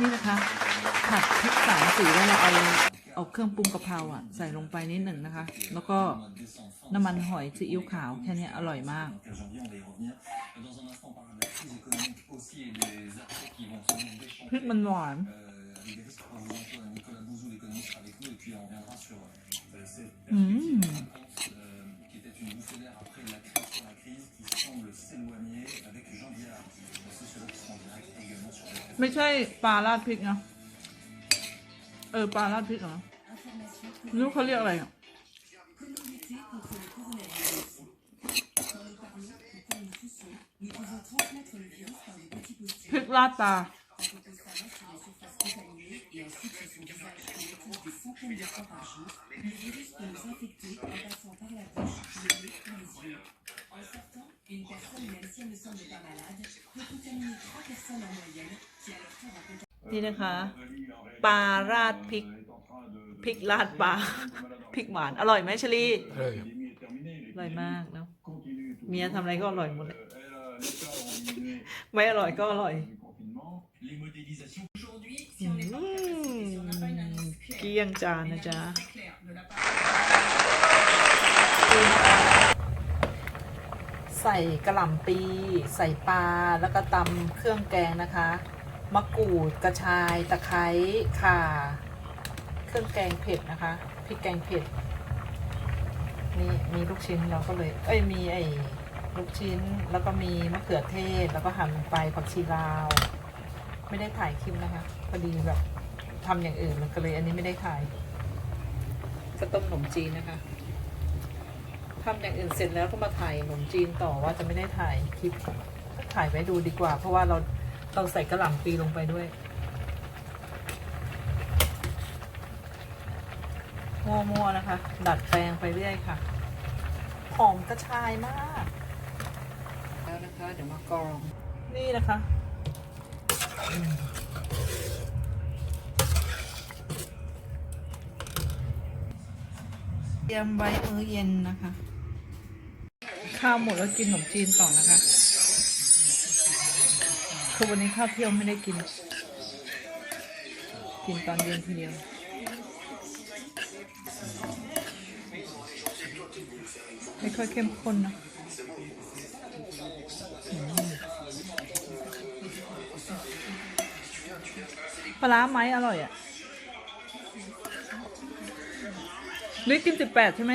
นี่นะคะผัดพริกสามสีแล้วเราเอาเอาเครื่องปรุงกะเพราอะใส่ลงไปนิดหนึ่งนะคะ แล้วก็น้ำมันหอยซีอิ๊วขาวแค่นี้อร่อยมากพริกมันหวานอืม ไม่ใช่ปลาราดพริกนะเออปลาราดพริกเหรอนู้เขาเรียกอะไรอะพริกราดปลา นี่นะคะ ปลาราดพริก พริกราดปลา พริกหวาน อร่อยไหมเชลี Très อร่อยมากเนาะ เมียทำอะไรก็อร่อยหมดเลย ไม่อร่อยก็อร่อย Les modélisations อืมเกลี้ยงจานนะจ๊ะนี่นะคะ ใส่กระหล่ำปี ใส่ปลาแล้วก็ตำเครื่องแกงนะคะ มะกรูดกระชายตะไคร้ข่า เครื่องแกงเผ็ดนะคะพริกแกงเผ็ดนี่มีลูกชิ้นเราก็เลยเอ้ยมีไอ้ลูกชิ้นแล้วก็มีมะเขือเทศแล้วก็หั่นลงไปผักชีลาว ไม่ได้ถ่ายคลิปนะคะพอดีแบบทำอย่างอื่นมันก็เลยอันนี้ไม่ได้ถ่ายก็ต้มขนมจีนนะคะ ทำอย่างอื่นเสร็จแล้วก็มาถ่ายขนมจีนต่อว่าจะไม่ได้ถ่ายคลิปถ่ายไว้ดูดีกว่า เพราะว่าเราเราใส่กระหล่ำปีลงไปด้วยมัวๆนะคะ ดัดแปลงไปเรื่อยค่ะหอมกระชายมาก แล้วนะคะ เดี๋ยวมากรอง นี่นะคะอืมเตรียมไว้มื้อเย็นนะคะ ข้าวหมดแล้วกินขนมจีนต่อนะคะ คือวันนี้ข้าวเที่ยวไม่ได้กิน กินตอนเย็นทีเดียวไม่ค่อยเข้มข้นนะปลาร้าไหมอร่อยอะนี่กินสิบแปดใช่ไหม